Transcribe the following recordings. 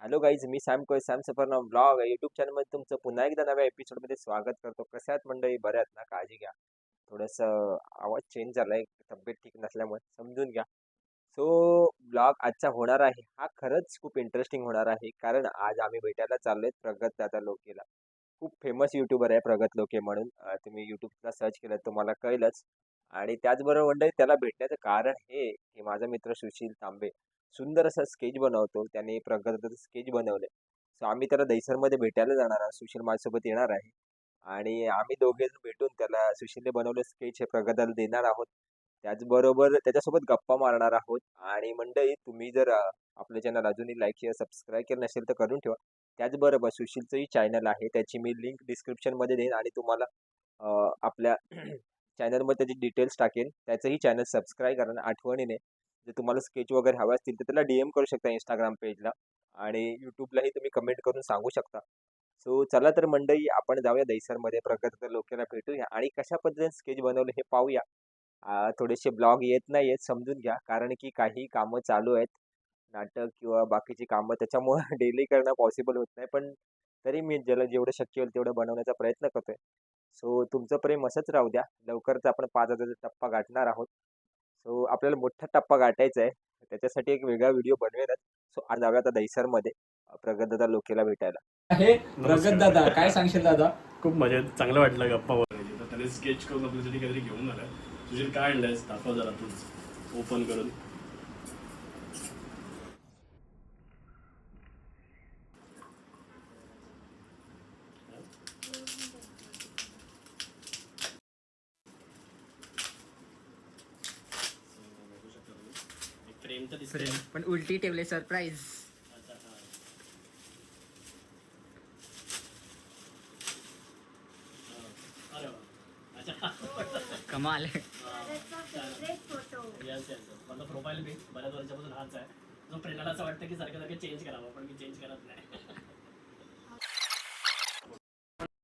Hello guys मी Sam कोय Sam Safarnama blog YouTube चॅनलमध्ये तुमचं पुन्हा एकदा नव्या एपिसोडमध्ये स्वागत करतो. कशा आहेत मंडळी? बऱ्या आहेत ना? काळजी घ्या. थोडंसं आवाज चेंज झाला आहे तब्येत ठीक नसल्यामुळे समजून घ्या. सो ब्लॉग आजचा होणार आहे. हा खरंच खूप इंटरेस्टिंग होणार आहे. कारण आज आम्ही भेटायला चाललोय प्रगत दादा लोकेला. खूप फेमस यूट्यूबर आहे प्रगत लोके म्हणून. तुम्ही यूट्यूबला सर्च केलं तुम्हाला कळलंच. आणि त्याचबरोबर मंडळी त्याला भेटण्याचं कारण हे की माझा मित्र सुशील तांबे सुंदर असा स्केच बनवतो. त्याने प्रगत स्केच बनवले सो आम्ही त्याला दहिसरमध्ये भेटायला जाणार आहोत. सुशील माझ्यासोबत येणार आहे. आणि आम्ही दोघेजण भेटून त्याला सुशीलने बनवले स्केच हे प्रगताला देणार आहोत. त्याचबरोबर त्याच्यासोबत गप्पा मारणार आहोत. आणि मंडळी तुम्ही जर आपलं चॅनल अजूनही लाईक शेअर सबस्क्राईब केलं नसेल तर करून ठेवा. त्याचबरोबर सुशीलचंही चॅनल आहे. त्याची मी लिंक डिस्क्रिप्शनमध्ये देईन. आणि तुम्हाला आपल्या चॅनलमध्ये त्याची डिटेल्स टाकेन. त्याचंही चॅनल सबस्क्राईब करा आठवणीने. जर तुम्हाला स्केच वगैरे हवे असतील तर त्याला डी एम करू शकता इंस्टाग्राम पेजला आणि यूट्यूबलाही तुम्ही कमेंट करून सांगू शकता. सो चला तर मंडई आपण जाऊया दहिसरमध्ये. प्रगत लोकांना भेटूया. आणि कशा पद्धतीने स्केच बनवलं हे पाहूया. थोडेसे ब्लॉग येत नाही आहेत समजून घ्या. कारण की काही कामं चालू आहेत. नाटक किंवा बाकीची कामं त्याच्यामुळं डेली करणं पॉसिबल होत नाही. पण तरी मी ज्याला जेवढं शक्य होईल तेवढं बनवण्याचा प्रयत्न करतोय. सो तुमचं प्रेम असंच राहू द्या. लवकरच आपण पाच हजाराचा टप्पा गाठणार आहोत. सो आपल्याला मोठा टप्पा गाठायचा आहे. त्याच्यासाठी एक वेगळा व्हिडिओ बनवेनच सो आज जाऊया आता दहिसरमध्ये प्रगतदादा लोकेला भेटायला. आहे? प्रगत दादा काय सांगशील दादा? खूप मजा चांगलं वाटलं गप्पा त्याने स्केच करून आपल्यासाठी काहीतरी घेऊन आलाय. तुझे काय आणलंयस? दाखव जरा तूच. ओपन करून. फ्रेम तर दिसतंय. पण उलटी ठेवले सरप्राईज अच्छा, हा. हा. अरे वा. अच्छा. कमाल. माझा प्रोफाईल पिक बऱ्याच वर्षापासून हाच आहे जो प्रेरणाला असं वाटतं की सारखं सारखं चेंज करावं पण मी चेंज करत नाही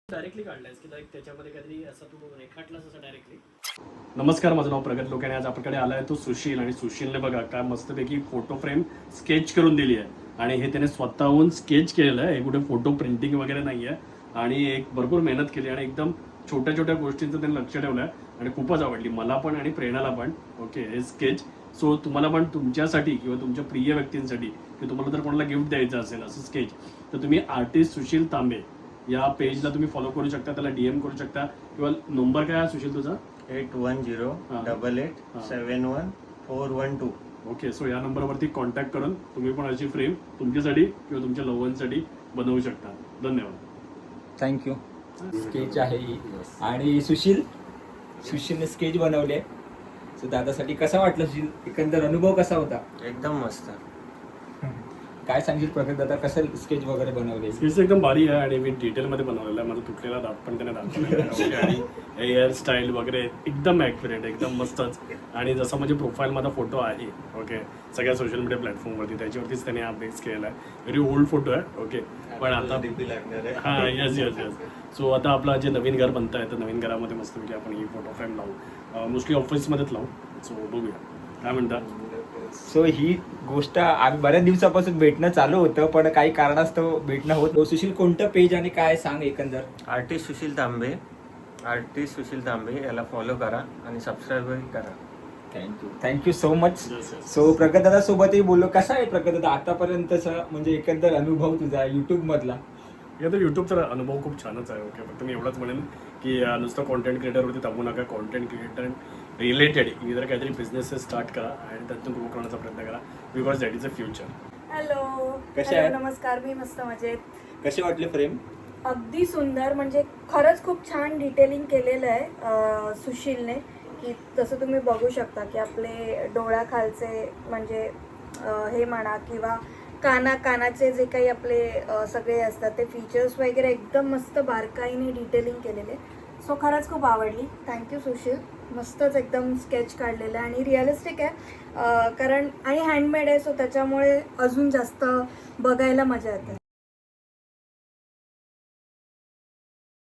डायरेक्टली काढलायस की like त्याच्यामध्ये काहीतरी असं तू रेखाटलास असं डायरेक्टली नमस्कार माझं नाव प्रगत लोक आणि आज आपल्याकडे आलाय तो सुशील. आणि सुशीलने बघा काय मस्तपैकी फोटो फ्रेम स्केच करून दिली आहे. आणि हे त्याने स्वतःहून स्केच केलेलं आहे. हे कुठे फोटो प्रिंटिंग वगैरे नाही आहे आणि एक भरपूर मेहनत केली आणि एकदम छोट्या छोट्या गोष्टींचं त्यांनी लक्ष ठेवलं आहे. आणि खूपच आवडली. मला पण आणि प्रेरणाला पण. ओके हे स्केच सो तुम्हाला पण तुमच्यासाठी किंवा तुमच्या प्रिय व्यक्तींसाठी किंवा तुम्हाला जर कोणाला गिफ्ट द्यायचं असेल असं स्केच तर तुम्ही आर्टिस्ट सुशील तांबे. या पेजला तुम्ही फॉलो करू शकता त्याला डीएम करू शकता. किंवा नंबर काय आहे सुशील तुझा? Eight one zero. Double eight. Seven one four one two. Okay so या नंबरवरती कॉन्टॅक्ट करून तुम्ही पण अशी फ्रेम तुमच्यासाठी किंवा तुमच्या लव्हनसाठी बनवू शकता. धन्यवाद. थँक्यू स्केच आहे ही. आणि सुशील? सुशीलने स्केच बनवले सो दादासाठी कसा वाटलं सुशील? एकंदर अनुभव कसा होता? एकदम मस्त. काय सांगशील प्रगत दादा कसं स्केच वगैरे बनवले? स्केच एकदम भारी आहे आणि मी डिटेलमध्ये बनवलेला आहे. माझा तुटलेला दात पण त्याने दाखवलेला आहे. Okay, आणि हेअर स्टाईल वगैरे एकदम ॲक्युरेट एकदम मस्तच. आणि जसा म्हणजे प्रोफाईल माझा फोटो आहे ओके सगळ्या सोशल मीडिया प्लॅटफॉर्मवरती त्याच्यावरतीच त्याने हा बेस केलेला आहे. व्हेरी ओल्ड फोटो आहे ओके. पण आता डीपी लागणार आहे. हां येस येस येस सो आता आपलं जे नवीन घर बनतं आहे तर नवीन घरामध्ये मस्तपैकी आपण ही फोटो फ्रेम लावू. मोस्टली ऑफिसमध्येच लावू. सो बघूया. काय म्हणता? सो ही गोष्ट आम्ही बऱ्याच दिवसापासून भेटणं चालू होतं पण काही कारणास्तव भेटणं होत नव्हतं. सुशील कोणतं पेज आणि काय सांग एकंदर? आर्टिस्ट सुशील तांबे. आर्टिस्ट सुशील तांबे याला फॉलो करा आणि सबस्क्राईबही करा. Thank you thank you so much. So Pragat दादा सोबतही बोललो. कसा आहे प्रगत दादा आतापर्यंतचा म्हणजे एकंदर अनुभव तुझा युट्यूब मधला? या तर यूट्यूबचा अनुभव खूप छानच आहे ओके फक्त मी एवढंच म्हणेन की नुसतं कॉन्टेंट क्रिएटरवरती थांबू नका. कॉन्टेंट क्रिएटर रिलेटेड इतर काहीतरी बिझनेसेस स्टार्ट करा आणि त्यातून ग्रो करण्याचा प्रयत्न करा. Because that is a future hello कशा हॅलो आहात? नमस्कार. मी मस्त मजेत. कसे वाटले फ्रेम अगदी सुंदर. म्हणजे खरंच खूप छान डिटेलिंग केलेलं आहे अं, सुशीलने की जसं तुम्ही बघू शकता की आपले डोळ्याखालचे म्हणजे अं, हे म्हणा किंवा काना कानाचे जे काही आपले अं, सगळे असतात ते फीचर्स वगैरे एकदम मस्त बारकाईने डिटेलिंग केलेले. सो खरंच खूप आवडली. Thank you Sushil. मस्तच एकदम स्केच काढलेलं आहे आणि रिअलिस्टिक आहे. कारण आणि हँडमेड आहे सो त्याच्यामुळे अजून जास्त बघायला मजा येते.